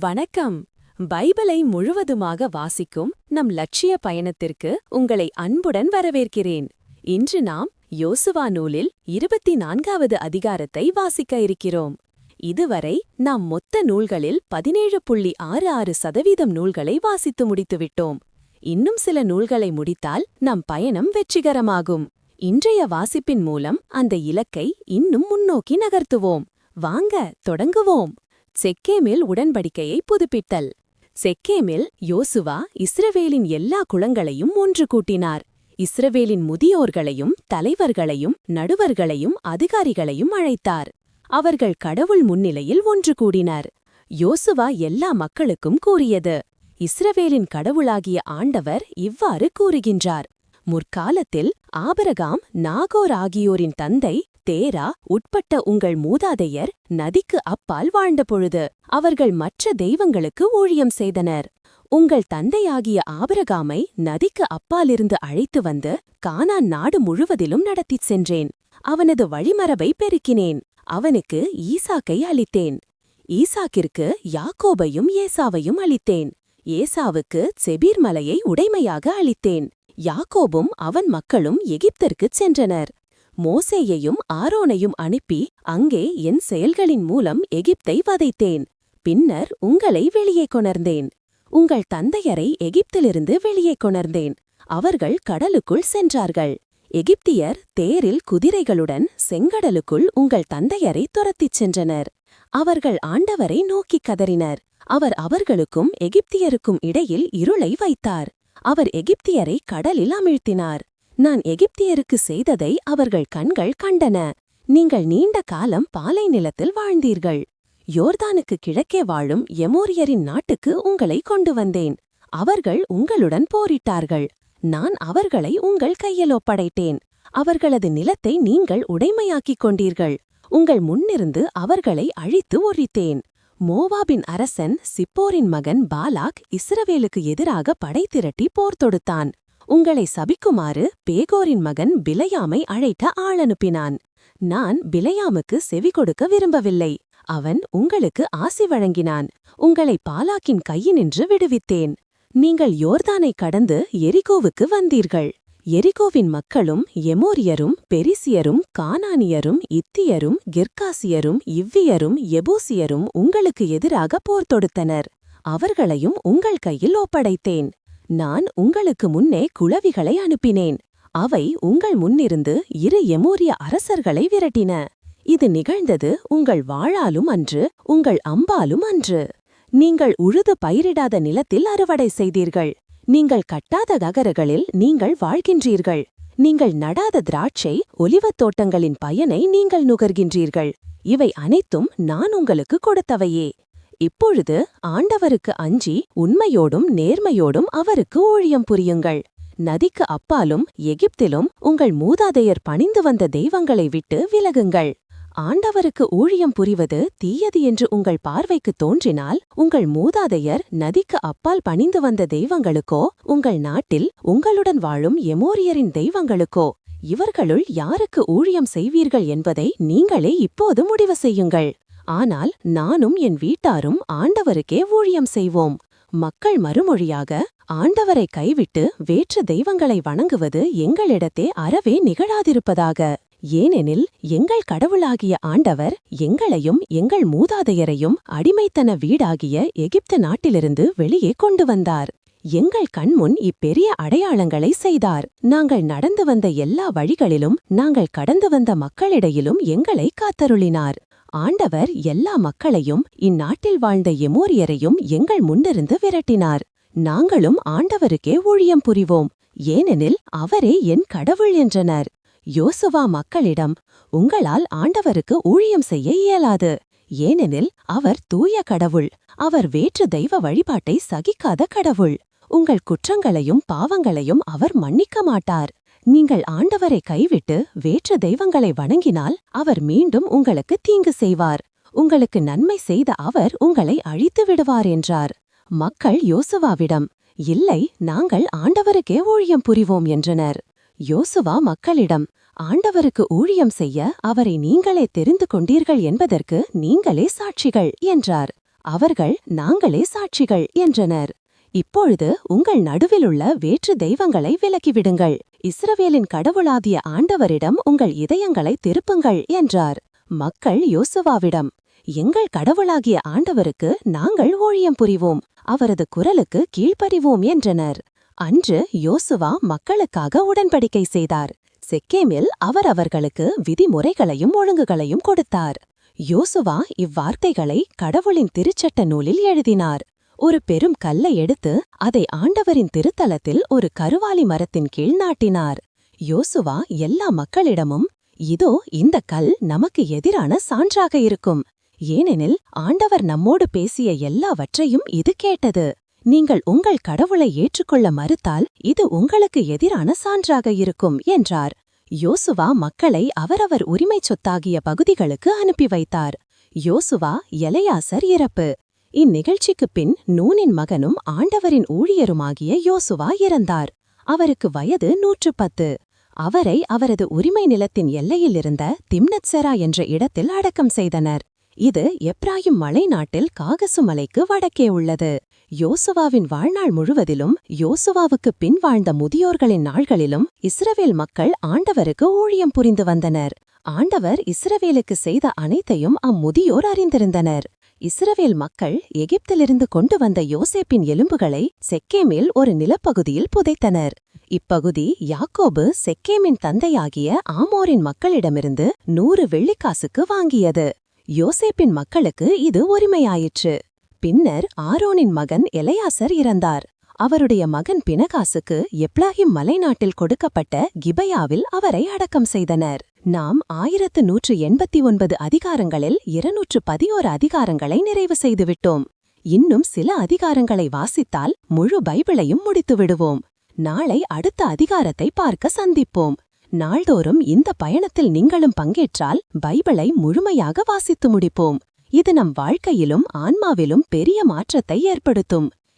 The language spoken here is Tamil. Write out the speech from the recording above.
வணக்கம். பைபிளை முழுவதுமாக வாசிக்கும் நம் லட்சிய பயணத்திற்கு உங்களை அன்புடன் வரவேற்கிறேன். இன்று நாம் யோசுவா நூலில் இருபத்தி நான்காவது அதிகாரத்தை வாசிக்க இருக்கிறோம். இதுவரை நாம் மொத்த நூல்களில் பதினேழு புள்ளி ஆறு ஆறு சதவீதம் நூல்களை வாசித்து முடித்துவிட்டோம் இன்னும் சில நூல்களை முடித்தால் நம் பயணம் வெற்றிகரமாகும். இன்றைய வாசிப்பின் மூலம் அந்த இலக்கை இன்னும் முன்னோக்கி நகர்த்துவோம். வாங்க தொடங்குவோம். செக்கேமில் உடன்படிக்கையை புதுப்பித்தல். செக்கேமில் யோசுவா இஸ்ரவேலின் எல்லா குளங்களையும் ஒன்று கூட்டினார். இஸ்ரவேலின் முதியோர்களையும் தலைவர்களையும் நடுவர்களையும் அதிகாரிகளையும் அழைத்தார். அவர்கள் கடவுள் முன்னிலையில் ஒன்று கூடினர். யோசுவா எல்லா மக்களுக்கும் கூறியது. இஸ்ரவேலின் கடவுளாகிய ஆண்டவர் இவ்வாறு கூறுகின்றார். முற்காலத்தில் ஆபரகாம் நாகோர் ஆகியோரின் தந்தை தேரா உட்பட்ட உங்கள் மூதாதையர் நதிக்கு அப்பால் வாழ்ந்தபொழுது அவர்கள் மற்ற தெய்வங்களுக்கு ஊழியம் செய்தனர். உங்கள் தந்தையாகிய ஆபரகாமை நதிக்கு அப்பாலிருந்து அழைத்து வந்து கானான் நாடு முழுவதிலும் நடத்திச் சென்றேன். அவனது வழிமரபை பெருக்கினேன். அவனுக்கு ஈசாக்கை அளித்தேன். ஈசாக்கிற்கு யாக்கோபையும் ஏசாவையும் அளித்தேன். ஏசாவுக்கு செபீர் மலையை உடைமையாக அளித்தேன். யாக்கோபும் அவன் மக்களும் எகிப்திற்குச் சென்றனர். மோசேயையும் ஆரோனையும் அனுப்பி அங்கே என் செயல்களின் மூலம் எகிப்தை வதைத்தேன். பின்னர் உங்களை வெளியே கொணர்ந்தேன். உங்கள் தந்தையரை எகிப்திலிருந்து வெளியே கொணர்ந்தேன். அவர்கள் கடலுக்குள் சென்றார்கள். எகிப்தியர் தேரில் குதிரைகளுடன் செங்கடலுக்குள் உங்கள் தந்தையரை துரத்திச் சென்றனர். அவர்கள் ஆண்டவரை நோக்கிக் கதறினர். அவர் அவர்களுக்கும் எகிப்தியருக்கும் இடையில் இருளை வைத்தார். அவர் எகிப்தியரை கடலில் அமிழ்த்தினார். நான் எகிப்தியருக்கு செய்ததை அவர்கள் கண்கள் கண்டன. நீங்கள் நீண்ட காலம் பாலை நிலத்தில் வாழ்ந்தீர்கள். யோர்தானுக்கு கிழக்கே வாழும் எமோரியரின் நாட்டுக்கு உங்களை கொண்டு வந்தேன். அவர்கள் உங்களுடன் போரிட்டார்கள். நான் அவர்களை உங்கள் கையில் ஒப்படைத்தேன். அவர்களது நிலத்தை நீங்கள் உடைமையாக்கிக் கொண்டீர்கள். உங்கள் முன்னிருந்து அவர்களை அழித்து ஒழித்தேன். மோவாபின் அரசன் சிப்போரின் மகன் பாலாக் இஸ்ரவேலுக்கு எதிராக படை திரட்டி போர் தொடுத்தான். உங்களை சபிக்குமாறு பேகோரின் மகன் பிலையாமை அழைத்த ஆளனுப்பினான். நான் பிலையாமுக்கு செவி கொடுக்க விரும்பவில்லை. அவன் உங்களுக்கு ஆசி வழங்கினான். உங்களை பாலாக்கின் கையினின்று விடுவித்தேன். நீங்கள் யோர்தானை கடந்து எரிகோவுக்கு வந்தீர்கள். எரிகோவின் மக்களும் எமோரியரும் பெரிசியரும் கானானியரும் இத்தியரும் கிர்காசியரும் இவ்வியரும் எபூசியரும் உங்களுக்கு எதிராக போர் தொடுத்தனர். அவர்களையும் உங்கள் கையில் ஒப்படைத்தேன். நான் உங்களுக்கு முன்னே குளவிகளை அனுப்பினேன். அவை உங்கள் முன்னிருந்து இரு எமோரிய அரசர்களை விரட்டின. இது நிகழ்ந்தது உங்கள் வாழாலும் அன்று உங்கள் அம்பாலும் அன்று. நீங்கள் உழுது பயிரிடாத நிலத்தில் அறுவடை செய்தீர்கள். நீங்கள் கட்டாத நகரங்களில் நீங்கள் வாழ்கின்றீர்கள். நீங்கள் நடாத திராட்சை ஒலிவத் தோட்டங்களின் பயனை நீங்கள் நுகர்கின்றீர்கள். இவை அனைத்தும் நான் உங்களுக்கு கொடுத்தவையே. இப்பொழுது ஆண்டவருக்கு அஞ்சி உண்மையோடும் நேர்மையோடும் அவருக்கு ஊழியம் புரியுங்கள். நதிக்கு அப்பாலும் எகிப்திலும் உங்கள் மூதாதையர் பணிந்து வந்த தெய்வங்களை விட்டு விலகுங்கள். ஆண்டவருக்கு ஊழியம் புரிவது தீயது என்று உங்கள் பார்வைக்கு தோன்றினால் உங்கள் மூதாதையர் நதிக்கு அப்பால் பணிந்து வந்த தெய்வங்களுக்கோ உங்கள் நாட்டில் உங்களுடன் வாழும் எமோரியரின் தெய்வங்களுக்கோ இவர்களுள் யாருக்கு ஊழியம் செய்வீர்கள் என்பதை நீங்களே இப்போது முடிவு செய்யுங்கள். ஆனால் நானும் என் வீட்டாரும் ஆண்டவருக்கே ஊழியம் செய்வோம். மக்கள் மறுமொழியாக ஆண்டவரை கைவிட்டு வேற்று தெய்வங்களை வணங்குவது எங்களிடத்தே அறவே நிகழாதிருப்பதாக. ஏனெனில் எங்கள் கடவுளாகிய ஆண்டவர் எங்களையும் எங்கள் மூதாதையரையும் அடிமைத்தன வீடாகிய எகிப்து நாட்டிலிருந்து வெளியே கொண்டு வந்தார். எங்கள் கண்முன் இப்பெரிய அடையாளங்களை செய்தார். நாங்கள் நடந்து வந்த எல்லா வழிகளிலும் நாங்கள் கடந்து வந்த மக்களிடையிலும் எங்களை காத்தருளினார். ஆண்டவர் எல்லா மக்களையும் இந்நாட்டில் வாழ்ந்த எமோரியரையும் எங்கள் முன்னிருந்து விரட்டினார். நாங்களும் ஆண்டவருக்கே ஊழியம் புரிவோம். ஏனெனில் அவரே என் கடவுள் என்றனர். யோசுவா மக்களிடம் உங்களால் ஆண்டவருக்கு ஊழியம் செய்ய இயலாது. ஏனெனில் அவர் தூய கடவுள். அவர் வேற்று தெய்வ வழிபாட்டை சகிக்காத கடவுள். உங்கள் குற்றங்களையும் பாவங்களையும் அவர் மன்னிக்க மாட்டார். நீங்கள் ஆண்டவரை கைவிட்டு வேற்று தெய்வங்களை வணங்கினால் அவர் மீண்டும் உங்களுக்கு தீங்கு செய்வார். உங்களுக்கு நன்மை செய்த அவர் உங்களை அழித்து விடுவார் என்றார். மக்கள் யோசுவாவிடம் இல்லை நாங்கள் ஆண்டவருக்கே ஊழியம் புரிவோம் என்றனர். யோசுவா மக்களிடம் ஆண்டவருக்கு ஊழியம் செய்ய அவரை நீங்களே தெரிந்து கொண்டீர்கள் என்பதற்கு நீங்களே சாட்சிகள் என்றார். அவர்கள் நாங்களே சாட்சிகள் என்றனர். இப்பொழுது உங்கள் நடுவிலுள்ள வேற்று தெய்வங்களை விலக்கிவிடுங்கள் இஸ்ரவேலின் கடவுளாகிய ஆண்டவரிடம் உங்கள் இதயங்களை திருப்புங்கள் என்றார். மக்கள் யோசுவாவிடம் எங்கள் கடவுளாகிய ஆண்டவருக்கு நாங்கள் ஊழியம் புரிவோம். அவரது குரலுக்கு கீழ்ப்பறிவோம் என்றனர். அன்று யோசுவா மக்களுக்காக உடன்படிக்கை செய்தார். செக்கேமில் அவர் அவர்களுக்கு விதிமுறைகளையும் ஒழுங்குகளையும் கொடுத்தார். யோசுவா இவ்வார்த்தைகளை கடவுளின் திருச்சட்ட நூலில் எழுதினார். ஒரு பெரும் கல்லை எடுத்து அதை ஆண்டவரின் திருத்தலத்தில் ஒரு கருவாலி மரத்தின் கீழ் நாட்டினார். யோசுவா எல்லா மக்களிடமும் இதோ இந்த கல் நமக்கு எதிரான சான்றாக இருக்கும். ஏனெனில் ஆண்டவர் நம்மோடு பேசிய எல்லாவற்றையும் இது கேட்டது. நீங்கள் உங்கள் கடவுளை ஏற்றுக்கொள்ள மறுத்தால் இது உங்களுக்கு எதிரான சான்றாக இருக்கும் என்றார். யோசுவா மக்களை அவரவர் உரிமைச் சொத்தாகிய பகுதிகளுக்கு அனுப்பி வைத்தார். யோசுவா எலையாசர் இறப்பு. இந்நிகழ்ச்சிக்குப் பின் நூனின் மகனும் ஆண்டவரின் ஊழியருமாகிய யோசுவா இறந்தார். அவருக்கு வயது நூற்று பத்து அவரை அவரது உரிமை நிலத்தின் எல்லையிலிருந்த திம்னத்செரா என்ற இடத்தில் அடக்கம் செய்தனர். இது எப்ராயும் மலை நாட்டில் காகசு மலைக்கு வடக்கே உள்ளது. யோசுவாவின் வாழ்நாள் முழுவதிலும் யோசுவாவுக்குப் பின் வாழ்ந்த முதியோர்களின் நாள்களிலும் இஸ்ரவேல் மக்கள் ஆண்டவருக்கு ஊழியம் புரிந்து வந்தனர். ஆண்டவர் இஸ்ரவேலுக்கு செய்த அனைத்தையும் அம்முதியோர் அறிந்திருந்தனர். இஸ்ரவேல் மக்கள் எகிப்திலிருந்து கொண்டு வந்த யோசேப்பின் எலும்புகளை செக்கேமில் ஒரு நிலப்பகுதியில் புதைத்தனர். இப்பகுதி யாக்கோபு செக்கேமின் தந்தையாகிய ஆமோரின் மக்களிடமிருந்து நூறு வெள்ளிக்காசுக்கு வாங்கியது. யோசேப்பின் மக்களுக்கு இது உரிமையாயிற்று. பின்னர் ஆரோனின் மகன் எலையாசர் இறந்தார். அவருடைய மகன் பினகாசுக்கு எப்லாஹிம் மலைநாட்டில் கொடுக்கப்பட்ட கிபையாவில் அவரை அடக்கம் செய்தனர். நாம் ஆயிரத்து நூற்று எண்பத்தி ஒன்பது அதிகாரங்களில் இருநூற்று பதியோரு அதிகாரங்களை நிறைவு செய்துவிட்டோம். இன்னும் சில அதிகாரங்களை வாசித்தால் முழு பைபிளையும் முடித்து விடுவோம். நாளை அடுத்த அதிகாரத்தை பார்க்க சந்திப்போம். நாள்தோறும் இந்த பயணத்தில் நீங்களும் பங்கேற்றால் பைபிளை முழுமையாக வாசித்து முடிப்போம். இது நம் வாழ்க்கையிலும் ஆன்மாவிலும் பெரிய மாற்றத்தை ஏற்படுத்தும்.